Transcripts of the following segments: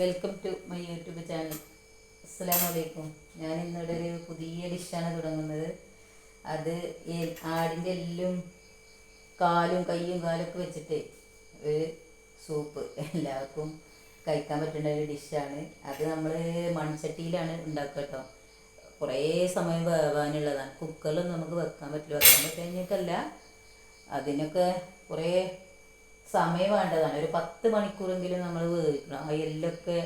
Welcome to my YouTube channel അസ്സലാമു വലൈക്കും ഞാൻ ഇന്നിവിടെ ഒരു പുതിയ ഡിഷാണ് തുടങ്ങുന്നത്. അത് ആടിന്റെ എല്ലും കാലും കയ്യും കാലൊക്കെ വെച്ചിട്ട് ഒരു സൂപ്പ് എല്ലാവർക്കും കഴിക്കാൻ പറ്റുന്ന ഒരു ഡിഷാണ് അത് നമ്മൾ മൺചട്ടിയിലാണ് ഉണ്ടാക്കുക കേട്ടോ കുറേ സമയം വേവാനുള്ളതാണ്. കുക്കറിലൊന്നും നമുക്ക് വെക്കാൻ പറ്റില്ല. വെക്കാൻ പറ്റുന്നതിനൊക്കെയല്ല അതിനൊക്കെ കുറേ സമയം വേണ്ടതാണ്. ഒരു പത്ത് മണിക്കൂറെങ്കിലും നമ്മൾ വേവിക്കണം. ആ എല്ലൊക്കെ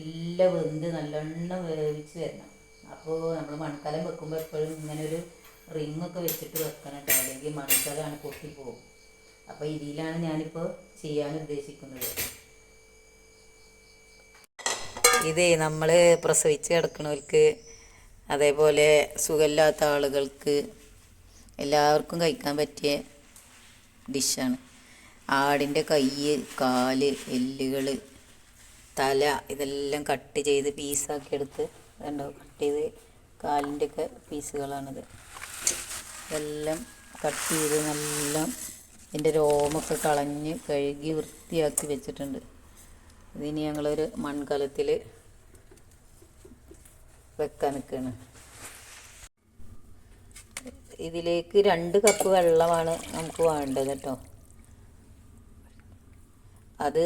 എല്ലാം വെന്ത് നല്ലെണ്ണം വേവിച്ച് വരണം. അപ്പോൾ നമ്മൾ മൺകലം വെക്കുമ്പോൾ എപ്പോഴും ഇങ്ങനെ ഒരു റിങ്ങൊക്കെ വെച്ചിട്ട് വെക്കണം കേട്ടോ. അല്ലെങ്കിൽ മൺകലമാണ് പൊട്ടിപ്പോകും അപ്പോൾ ഇതിലാണ് ഞാനിപ്പോൾ ചെയ്യാൻ ഉദ്ദേശിക്കുന്നത്. ഇതേ നമ്മൾ പ്രസവിച്ച് കിടക്കണവർക്ക് അതേപോലെ സുഖമില്ലാത്ത ആളുകൾക്ക് എല്ലാവർക്കും കഴിക്കാൻ പറ്റിയ ഡിഷാണ്. ആടിന്റെ കൈ കാൽ എല്ലുകൾ തല ഇതെല്ലാം കട്ട് ചെയ്ത് പീസാക്കി എടുത്ത് കണ്ടോ? കട്ട് ചെയ്ത് കാലിന്റെ ഒക്കെ പീസുകളാണിത്. ഇതെല്ലാം കട്ട് ചെയ്ത് നല്ല ഇതിന്റെ രോമൊക്കെ കളഞ്ഞ് കഴുകി വൃത്തിയാക്കി വെച്ചിട്ടുണ്ട്. ഇതിനി ഞങ്ങളൊരു മൺകലത്തിൽ വെക്കാൻ നിൽക്കുകയാണ്. ഇതിലേക്ക് രണ്ട് കപ്പ് വെള്ളമാണ് നമുക്ക് വേണ്ടത് കേട്ടോ. അത്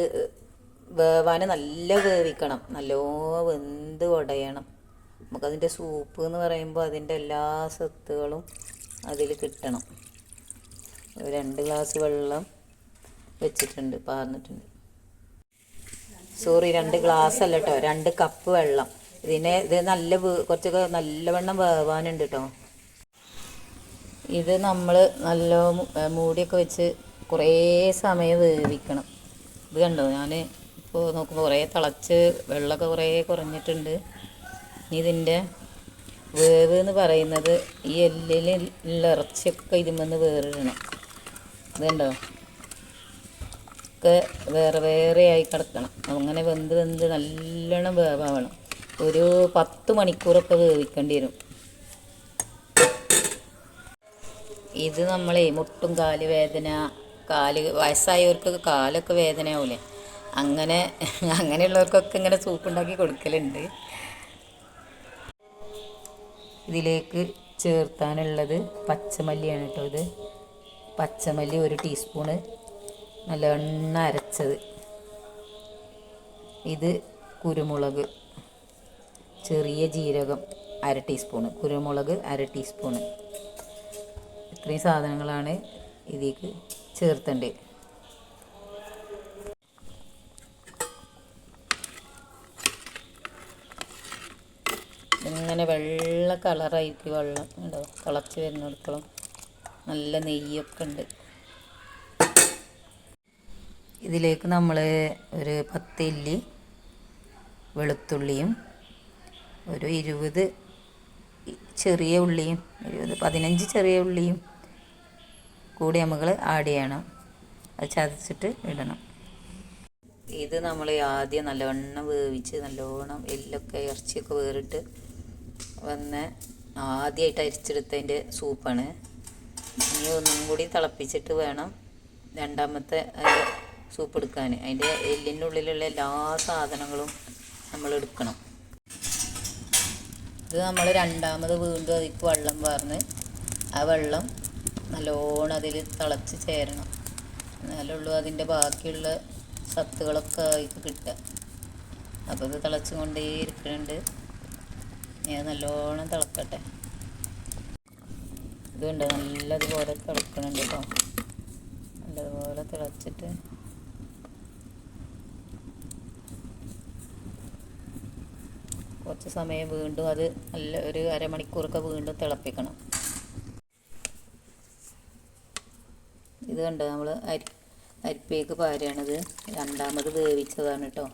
വേവാൻ നല്ല വേവിക്കണം. നല്ലോ വെന്ത് ഉടയണം നമുക്കതിന്റെ സൂപ്പ് എന്ന് പറയുമ്പോൾ അതിന്റെ എല്ലാ സത്തുകളും അതിൽ കിട്ടണം. രണ്ട് ഗ്ലാസ് വെള്ളം വെച്ചിട്ടുണ്ട് പാർന്നിട്ടുണ്ട്. സോറി രണ്ട് ഗ്ലാസ് അല്ല കേട്ടോ രണ്ട് കപ്പ് വെള്ളം. ഇതിനെ ഇത് നല്ല കുറച്ചൊക്കെ നല്ലവണ്ണം വേവാനുണ്ട് കേട്ടോ ഇത് നമ്മൾ നല്ല മൂടിയൊക്കെ വെച്ച് കുറേ സമയം വേവിക്കണം. ഇത് കണ്ടോ? ഞാൻ ഇപ്പോൾ നോക്കുമ്പോൾ കുറേ തിളച്ച് വെള്ളമൊക്കെ കുറേ കുറഞ്ഞിട്ടുണ്ട്. ഇനി ഇതിന്റെ വേവ് എന്ന് പറയുന്നത് ഈ എല്ലിലുള്ള ഇറച്ചിയൊക്കെ ഇതിമെന്ന് വേറിടണം. ഇത് കണ്ടോ? ഒക്കെ വേറെ വേറെ ആയി കിടക്കണം. അങ്ങനെ വെന്ത് വെന്ത് നല്ലോണം വേവാവണം. ഒരു പത്ത് മണിക്കൂറൊക്കെ വേവിക്കേണ്ടി വരും. ഇത് നമ്മളെ മുട്ടും കാൽ വേദന കാൽ വയസ്സായവർക്കൊക്കെ കാലൊക്കെ വേദനയാവൂലേ. അങ്ങനെ അങ്ങനെയുള്ളവർക്കൊക്കെ ഇങ്ങനെ സൂപ്പ് ഉണ്ടാക്കി കൊടുക്കലുണ്ട്. ഇതിലേക്ക് ചേർത്താനുള്ളത് പച്ചമല്ലിയാണ് കേട്ടോ ഇത്. പച്ചമല്ലി ഒരു ടീസ്പൂണ്. നല്ല അരച്ചത്. ഇത് കുരുമുളക് ചെറിയ ജീരകം അര ടീസ്പൂണ്. കുരുമുളക് അര ടീസ്പൂണ്. ഇത്രയും സാധനങ്ങളാണ് ഇതിലേക്ക് ചേർത്തേണ്ടത് ഇങ്ങനെ വെള്ള കളറായിരിക്കും വെള്ളം ഉണ്ടോ തിളച്ച് വരുന്നിടത്തോളം നല്ല നെയ്യൊക്കെ ഉണ്ട് ഇതിലേക്ക് നമ്മൾ ഒരു പത്ത് ഇല്ലി വെളുത്തുള്ളിയും ഒരു ഇരുപത് ചെറിയ ഉള്ളിയും ഇരുപത് പതിനഞ്ച് ചെറിയ ഉള്ളിയും കൂടി നമ്മൾ ആഡ് ചെയ്യണം. അത് ചതച്ചിട്ട് ഇടണം. ഇത് നമ്മൾ ആദ്യം നല്ലവണ്ണം വേവിച്ച് നല്ലോണം എല്ലൊക്കെ ഇറച്ചിയൊക്കെ വേറിട്ട് വന്ന് ആദ്യമായിട്ട് അരിച്ചെടുത്തതിന്റെ സൂപ്പാണ്. ഇനി ഒന്നും കൂടി തിളപ്പിച്ചിട്ട് വേണം രണ്ടാമത്തെ സൂപ്പ് എടുക്കാൻ അതിന്റെ എല്ലിന്റെ ഉള്ളിലുള്ള എല്ലാ സാധനങ്ങളും നമ്മൾ എടുക്കണം. ഇത് നമ്മൾ രണ്ടാമത് വീണ്ടും അതിക്ക് വെള്ളം വാർന്ന് ആ വെള്ളം നല്ലോണം അതിൽ തിളച്ച് ചേരണം. എന്നാലുള്ളൂ അതിന്റെ ബാക്കിയുള്ള സത്തുകളൊക്കെ അതിക്ക് കിട്ടുക. അപ്പോൾ ഇത് തിളച്ചും കൊണ്ടേ ഇരിക്കുന്നുണ്ട് ഞാൻ നല്ലോണം തിളക്കട്ടെ. ഇതുണ്ട് നല്ലതുപോലെ തിളക്കണുണ്ട് കേട്ടോ നല്ലതുപോലെ തിളച്ചിട്ട്. കുറച്ച് സമയം വീണ്ടും അത് നല്ല ഒരു അരമണിക്കൂറൊക്കെ വീണ്ടും തിളപ്പിക്കണം. ഇത് കണ്ടോ? നമ്മൾ അരി അരിപ്പേക്ക് പാരാണത്. രണ്ടാമത് വേവിച്ചതാണ് കേട്ടോ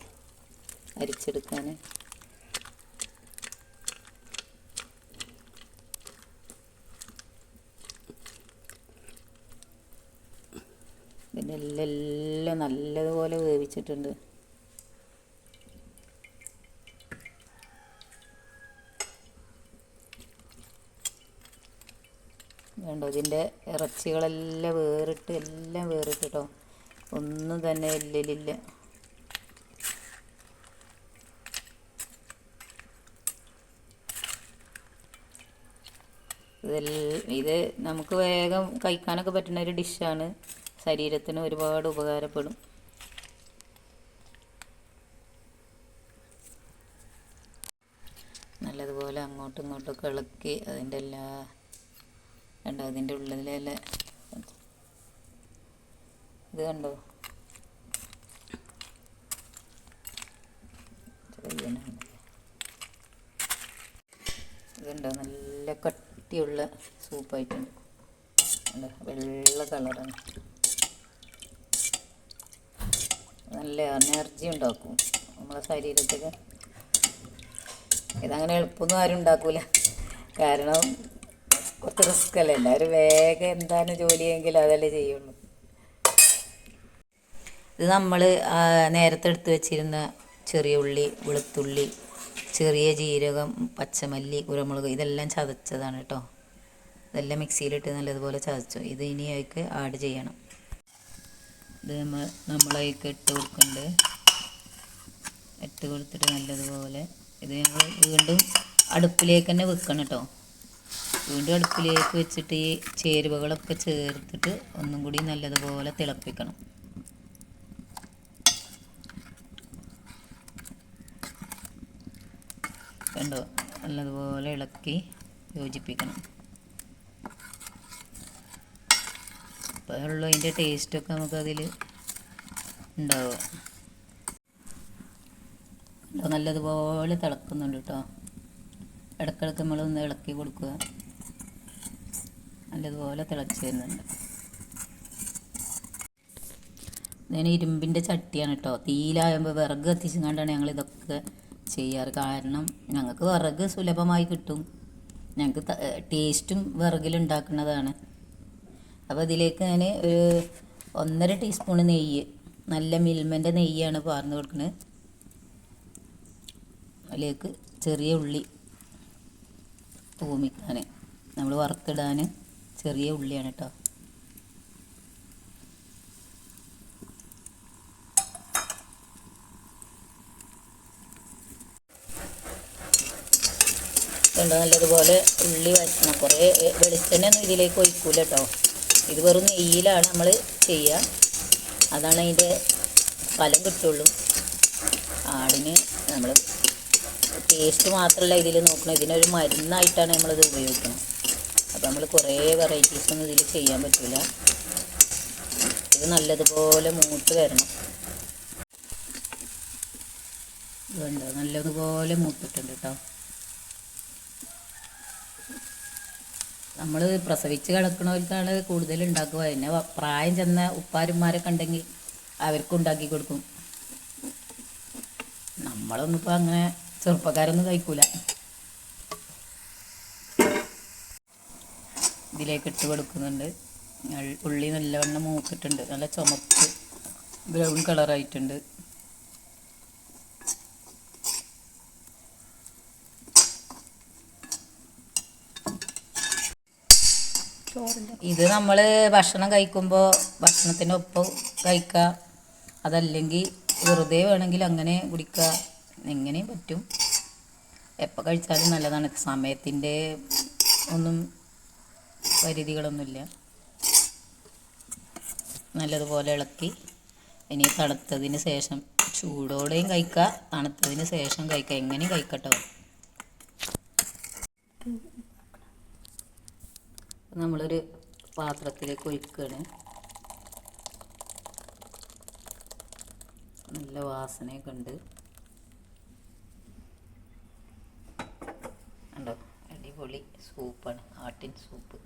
അരിച്ചെടുക്കാൻ എല്ലാം നല്ലതുപോലെ വേവിച്ചിട്ടുണ്ട്. കണ്ടോ ഇതിന്റെ ഇറച്ചികളെല്ലാം വേറിട്ട് എല്ലാം വേറിട്ട് കേട്ടോ ഒന്നും തന്നെ ഇല്ലില്ല ഇത് നമുക്ക് വേഗം കഴിക്കാനൊക്കെ പറ്റുന്ന ഒരു ഡിഷാണ്. ശരീരത്തിന് ഒരുപാട് ഉപകാരപ്പെടും. നല്ലതുപോലെ അങ്ങോട്ടും ഇങ്ങോട്ടും ഇളക്കി അതിന്റെ എല്ലാ കണ്ടോ? അതിന്റെ ഉള്ളിലെ ഇത് കണ്ടോ? ഇതുണ്ടോ നല്ല കട്ടിയുള്ള സൂപ്പായിട്ടുണ്ട്. വെള്ള കളറാണ്. നല്ല എനർജി ഉണ്ടാക്കും. നമ്മളെ ശരീരത്തിൽ ഇതങ്ങനെ എളുപ്പമൊന്നും ആരും ഉണ്ടാക്കൂല. കാരണം കുറച്ച് റിസ്ക് അല്ലേ? എല്ലാവരും വേഗം എന്താണ് ജോലിയെങ്കിൽ അതല്ലേ ചെയ്യുള്ളൂ. ഇത് നമ്മൾ നേരത്തെ എടുത്ത് വെച്ചിരുന്ന ചെറിയ ഉള്ളി വെളുത്തുള്ളി ചെറിയ ജീരകം പച്ചമല്ലി കുരുമുളക് ഇതെല്ലാം ചതച്ചതാണ് കേട്ടോ. ഇതെല്ലാം മിക്സിയിലിട്ട് നല്ലതുപോലെ ചതച്ചു. ഇത് ഇനി അതിക്ക് ആഡ് ചെയ്യണം. ഇത് നമ്മൾ നമ്മളതിക്ക് ഇട്ട് കൊടുക്കുന്നുണ്ട്. ഇട്ട് കൊടുത്തിട്ട് നല്ലതുപോലെ ഇത് ഞങ്ങൾ വീണ്ടും അടുപ്പിലേക്ക് തന്നെ വെക്കണം കേട്ടോ. വീണ്ടും അടുപ്പിലേക്ക് വെച്ചിട്ട് ഈ ചേരുവകളൊക്കെ ചേർത്തിട്ട് ഒന്നും കൂടി നല്ലതുപോലെ തിളപ്പിക്കണം. കണ്ടോ? നല്ലതുപോലെ ഇളക്കി യോജിപ്പിക്കണം. അപ്പോഴുള്ള അതിന്റെ ടേസ്റ്റൊക്കെ നമുക്കതിൽ ഉണ്ടാവുക നല്ലതുപോലെ തിളക്കുന്നുണ്ട് കേട്ടോ. ഇടയ്ക്കിടയ്ക്ക് നമ്മളൊന്ന് ഇളക്കി കൊടുക്കുക. നല്ലതുപോലെ തിളച്ച് വരുന്നുണ്ട് ഞാൻ ഇരുമ്പിന്റെ ചട്ടിയാണ് കേട്ടോ തീയിലാകുമ്പോൾ വിറക് കത്തിച്ചും കണ്ടാണ് ഞങ്ങൾ ഇതൊക്കെ ചെയ്യാറ്. കാരണം ഞങ്ങൾക്ക് വിറക് സുലഭമായി കിട്ടും. ഞങ്ങൾക്ക് ടേസ്റ്റും വിറകിലുണ്ടാക്കുന്നതാണ് അപ്പോൾ ഇതിലേക്ക് ഞാൻ ഒരു ഒന്നര ടീസ്പൂൺ നെയ്യ് നല്ല മിൽമന്റെ നെയ്യാണ് പാർന്ന് കൊടുക്കുന്നത് അതിലേക്ക് ചെറിയ ഉള്ളി തൂമിക്കാൻ നമ്മൾ വറുത്തിടാൻ ചെറിയ ഉള്ളിയാണ് കേട്ടോ കണ്ടോ നല്ലതുപോലെ ഉള്ളി വഴറ്റണം കുറേ വെളിച്ചെണ്ണ ഒന്നും ഇതിലേക്ക് ഒഴിക്കൂല കേട്ടോ ഇത് വെറും നെയ്യിലാണ് നമ്മൾ ചെയ്യുക അതാണ് അതിന്റെ ഫലം കിട്ടുള്ളൂ. ആടിന് നമ്മൾ ടേസ്റ്റ് മാത്രമല്ല ഇതിൽ നോക്കണം ഇതിനൊരു മരുന്നായിട്ടാണ് നമ്മളിത് ഉപയോഗിക്കുന്നത് അപ്പോൾ നമ്മൾ കുറേ വെറൈറ്റീസ് ഒന്നും ഇതിൽ ചെയ്യാൻ പറ്റില്ല ഇത് നല്ലതുപോലെ മൂത്ത് വരണം. ഇതുണ്ട്? നല്ലതുപോലെ മൂത്തിട്ടുണ്ട് കേട്ടോ നമ്മൾ പ്രസവിച്ച് കിടക്കണവർക്കാണ് കൂടുതൽ ഉണ്ടാക്കുക. പിന്നെ പ്രായം ചെന്ന ഉപ്പാരുമാരൊക്കെ ഉണ്ടെങ്കിൽ അവർക്കും ഉണ്ടാക്കി കൊടുക്കും. നമ്മളൊന്നും ഇപ്പോൾ അങ്ങനെ ചെറുപ്പക്കാരൊന്നും കഴിക്കൂല. ഇതിലേക്ക് ഇട്ട് കൊടുക്കുന്നുണ്ട്. ഉള്ളി നല്ലവണ്ണം മൂത്തിട്ടുണ്ട്. നല്ല ചുമപ്പ് ബ്രൗൺ കളറായിട്ടുണ്ട്. ഇത് നമ്മൾ ഭക്ഷണം കഴിക്കുമ്പോൾ ഭക്ഷണത്തിനൊപ്പം കഴിക്കുക അതല്ലെങ്കിൽ വെറുതെ വേണമെങ്കിൽ അങ്ങനെ കുടിക്കുക എങ്ങനെയും പറ്റും. എപ്പോൾ കഴിച്ചാലും നല്ലതാണ്. സമയത്തിന്റെ ഒന്നും പരിധികളൊന്നുമില്ല. നല്ലതുപോലെ ഇളക്കി. ഇനി തണുത്തതിന് ശേഷം ചൂടോടെയും കഴിക്കുക. തണുത്തതിന് ശേഷം കഴിക്കുക. എങ്ങനെയും കഴിക്കട്ടോ. നമ്മളൊരു പാത്രത്തിലേക്ക് ഒഴിക്കുകയാണ്. നല്ല വാസനയൊക്കെ ഉണ്ട്. ഉണ്ടോ അടിപൊളി സൂപ്പാണ് ആട്ടിൻ സൂപ്പ്.